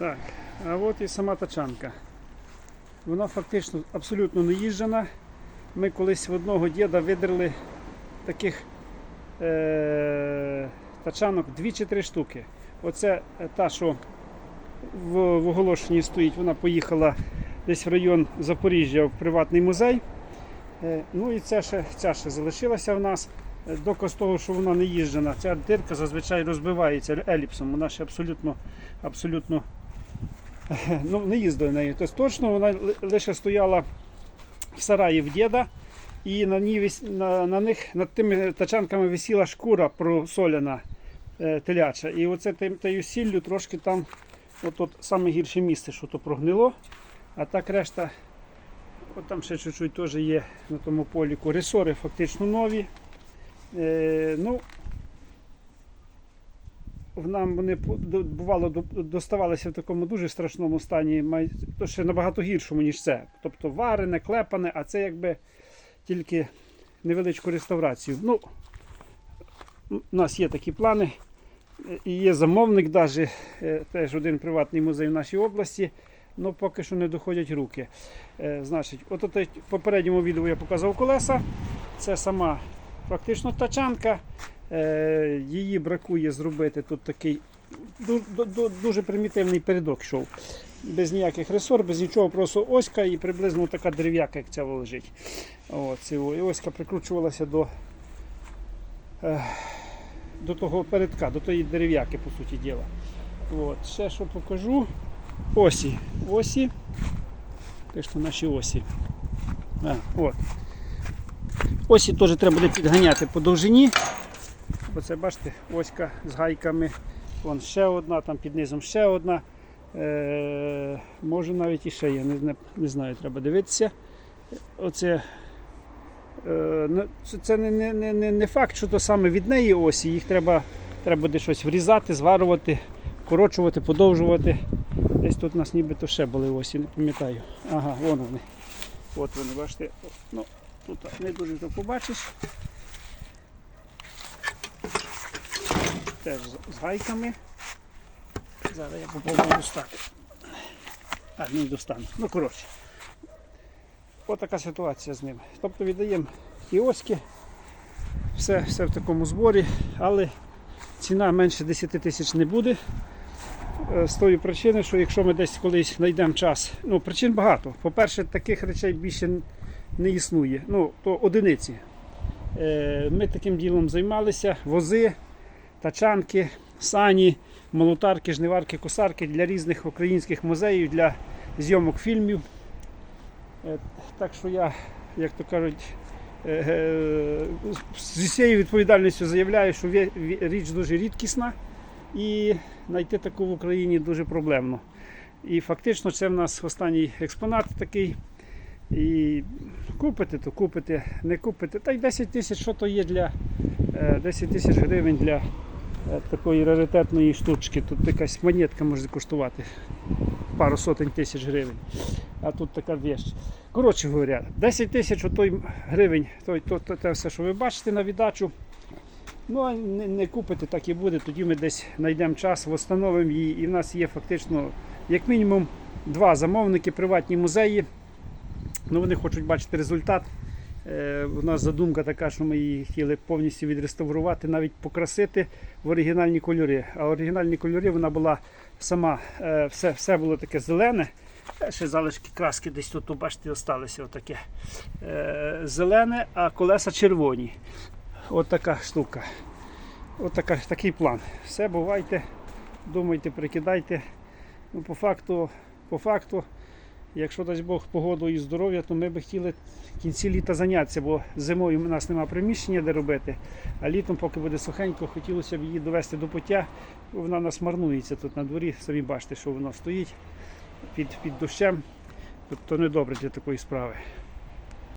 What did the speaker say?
Так, а от і сама тачанка. Вона фактично абсолютно не їжджена. Ми колись в одного діда видерли таких е- тачанок 2 чи 3 штуки. Оце та, що в, в оголошенні стоїть, вона поїхала десь в район Запоріжжя в приватний музей. Е, ну і ця ще, ця ще залишилася в нас. Е, Доказ того, що вона не їжджена. Ця дирка зазвичай розбивається еліпсом. Вона ще абсолютно, абсолютно ну, не їздили нею. Тобто точно вона лише стояла в сараї в діда, і на, ній, на, на них над тими тачанками висіла шкура просоляна е, теляча. І оце тією сіллю трошки там, от, от саме гірше місце, що то прогнило. А так решта, от там ще чуть-чуть теж є на тому поліку. Ресори фактично нові. Е, ну, нам вони бувало доставалися в такому дуже страшному стані, то ще набагато гіршому, ніж це. Тобто варене, клепане, а це якби тільки невеличку реставрацію. Ну, у нас є такі плани. е, І є замовник, навіть теж один приватний музей в нашій області, але поки що не доходять руки. Е, Значить, от от в попередньому відео я показав колеса. Це сама фактично тачанка. Е, Її бракує зробити тут такий ду- ду- ду- дуже примітивний передок йшов. Без ніяких ресор, без нічого, просто оська і приблизно така дерев'яка, як ця лежить. От, і оська прикручувалася до, е, до того передка, до тої дерев'яки, по суті діла. От, ще що покажу. Осі. Осі. Те, що наші осі. А, от. Осі теж треба буде підганяти по довжині. Оце бачите, оська з гайками. Вон ще одна, там під низом ще одна. Е, може навіть і ще є, не, не, не знаю, треба дивитися. Оце, е, ну, це, не, не, не, не факт, що то саме від неї осі. Їх треба, треба буде щось врізати, зварювати, корочувати, подовжувати. Десь тут у нас нібито ще були осі, не пам'ятаю. Ага, вон вони. От вони, бачите. Ну, тут не дуже то побачиш. Теж з- гайками. Зараз я попробую достати. А, не достану. Ну, коротше. Отака ситуація з ним. Тобто віддаємо кіоски, все, все в такому зборі, але ціна менше 10 тисяч не буде. Е, З тої причини, що якщо ми десь колись знайдемо час, ну причин багато. По-перше, таких речей більше не існує. Ну, то одиниці. Е, Ми таким ділом займалися, вози, тачанки, сані, молотарки, жниварки, косарки для різних українських музеїв, для зйомок фільмів. Е, Так що я, як то кажуть, е, е, зі всією відповідальністю заявляю, що річ дуже рідкісна і знайти таку в Україні дуже проблемно. І фактично це в нас останній експонат такий. І купити, то купити, не купити. Та й 10 тисяч, що то є для е, 10 тисяч гривень для такої раритетної штучки. Тут якась монетка може коштувати пару сотень тисяч гривень. А тут така вещь. Коротше говоря, 10 тисяч гривень, той, то, то, те все, що ви бачите на віддачу. Ну, а не, не купите, так і буде. Тоді ми десь знайдемо час, встановимо її. І в нас є фактично, як мінімум, два замовники, приватні музеї. Ну, вони хочуть бачити результат. Е, у нас задумка така, що ми її хотіли повністю відреставрувати, навіть покрасити в оригінальні кольори. А оригінальні кольори вона була сама, е, все, все було таке зелене. Е, Ще залишки краски десь тут, бачите, залишилися отаке. Е, зелене, а колеса червоні. От така штука. От така, такий план. Все, бувайте, думайте, прикидайте. Ну, по факту, по факту, якщо дасть Бог погоду і здоров'я, то ми б хотіли в кінці літа зайнятися, бо зимою у нас немає приміщення, де робити, а літом, поки буде сухенько, хотілося б її довести до пуття, вона нас марнується тут на дворі. Самі бачите, що воно стоїть під, під дощем. Тобто недобре для такої справи.